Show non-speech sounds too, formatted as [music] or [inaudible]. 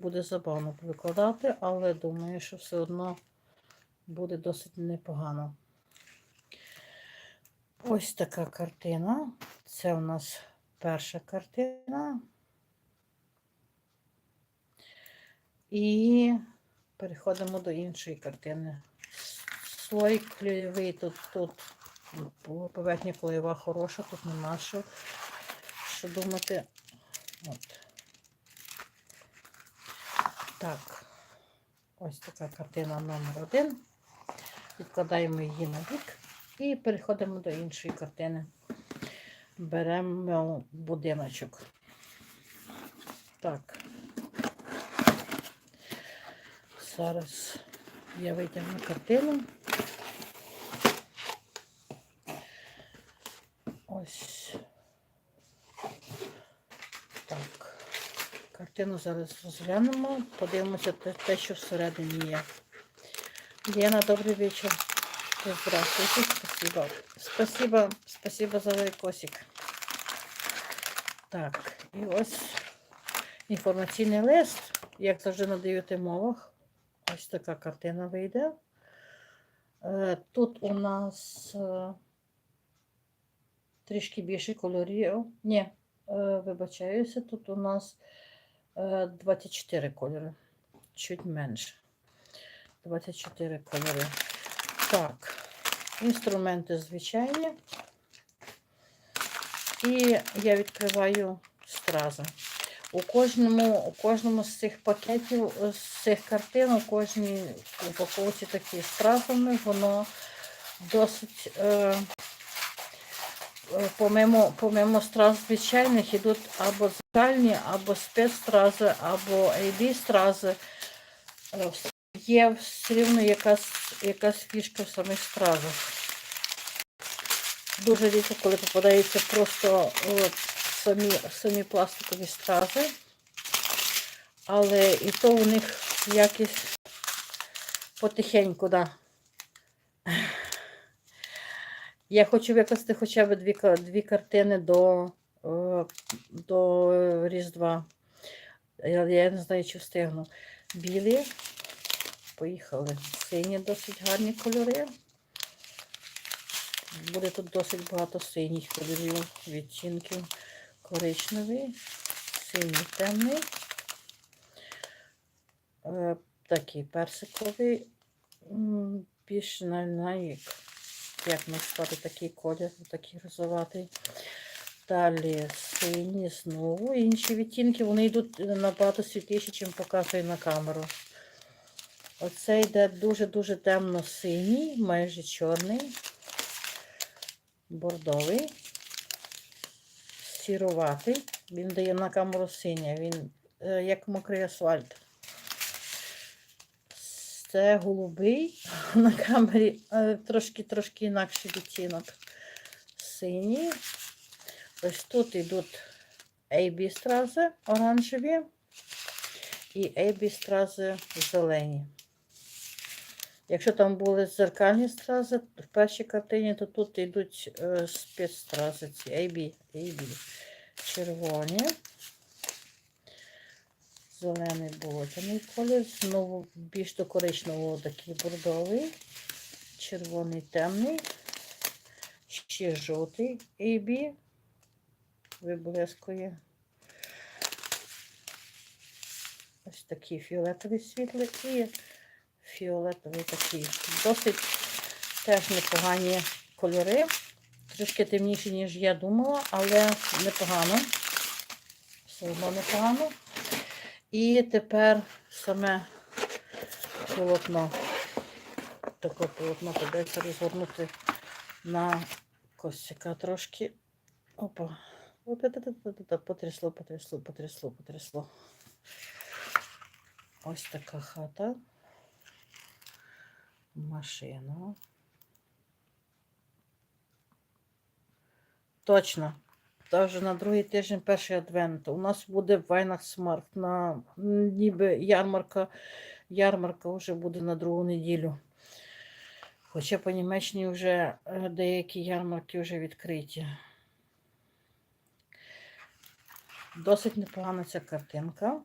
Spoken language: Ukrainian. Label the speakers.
Speaker 1: буде забавно викладати, але думаю, що все одно буде досить непогано. Ось така картина. Це у нас перша картина. І переходимо до іншої картини. Слой клейовий тут, тут поверхня клеєва хороша, тут нема що, що думати. От. Так, ось така картина номер один. Відкладаємо її на бік і переходимо до іншої картини. Беремо будиночок. Так. Зараз я витягну картину. Ось. Так. Картину зараз розглянемо, подивимося те, що всередині є. Лена, добрий вечір. Здравствуйте, спасибо. Спасибо, спасибо за лайкосик. Так, і ось інформаційний лист, як завжди на дев'яти мовах. Ось така картина вийде. Е, Тут у нас е, трішки більше кольорів. Ні, е, вибачаюся, тут у нас 24 кольори. Чуть менше. 24 кольори. Так, інструменти звичайні. І я відкриваю стрази. У кожному, у кожному з цих пакетів, з цих картин, у кожній упаковці такі стразами, воно досить, е, е, помимо, помимо страз звичайних, йдуть або зеркальні, або спецстрази, або AB стрази. Е, Є все рівно якась, якась фішка в самих стразах. Дуже рідко, коли попадаються просто от, самі, самі пластикові стрази. Але і то у них якість потихеньку, да. Я хочу викласти хоча б дві, дві картини до, е, до Різдва. Я, не знаю, чи встигну. Білі. Поїхали. Сині досить гарні кольори. Буде тут досить багато синіх кольорів, відтінків. Коричневий, синій темний, е, такий персиковий, м, більш на, на як, як назвати такий колір, такий розоватий. Далі сині знову. Інші відтінки вони йдуть набагато світліші, ніж показує на камеру. Оце йде дуже-дуже темно-синій, майже чорний, бордовий, сіруватий. Він дає на камеру синя, він е, як мокрий асфальт. Це голубий, [laughs] на камері е, трошки-трошки інакший відтінок. Синій. Ось тут йдуть AB стрази оранжеві і AB стрази зелені. Якщо там були зеркальні стрази в першій картині, то тут йдуть е, спецстрази, ці AB, AB. Червоні. Зелений болотяний колір. Знову більш до коричневого такий бордовий. Червоний темний. Ще жовтий AB. Виблискує. Ось такий фіолетовий світлий і фіолетовий такий. Досить теж непогані кольори. Трішки темніші, ніж я думала, але непогано. Все одно непогано. І тепер саме полотно. Таке полотно придеться розгорнути на косика трошки. Опа. Потрясло, потрясло, потрясло, потрясло. Ось така хата. Машина. Точно. Вже на другий тиждень перший адвент. У нас буде Weihnachtsmarkt на м, ніби ярмарка. Ярмарка вже буде на другу неділю. Хоча по Німеччині вже е, деякі ярмарки вже відкриті. Досить непогана ця картинка.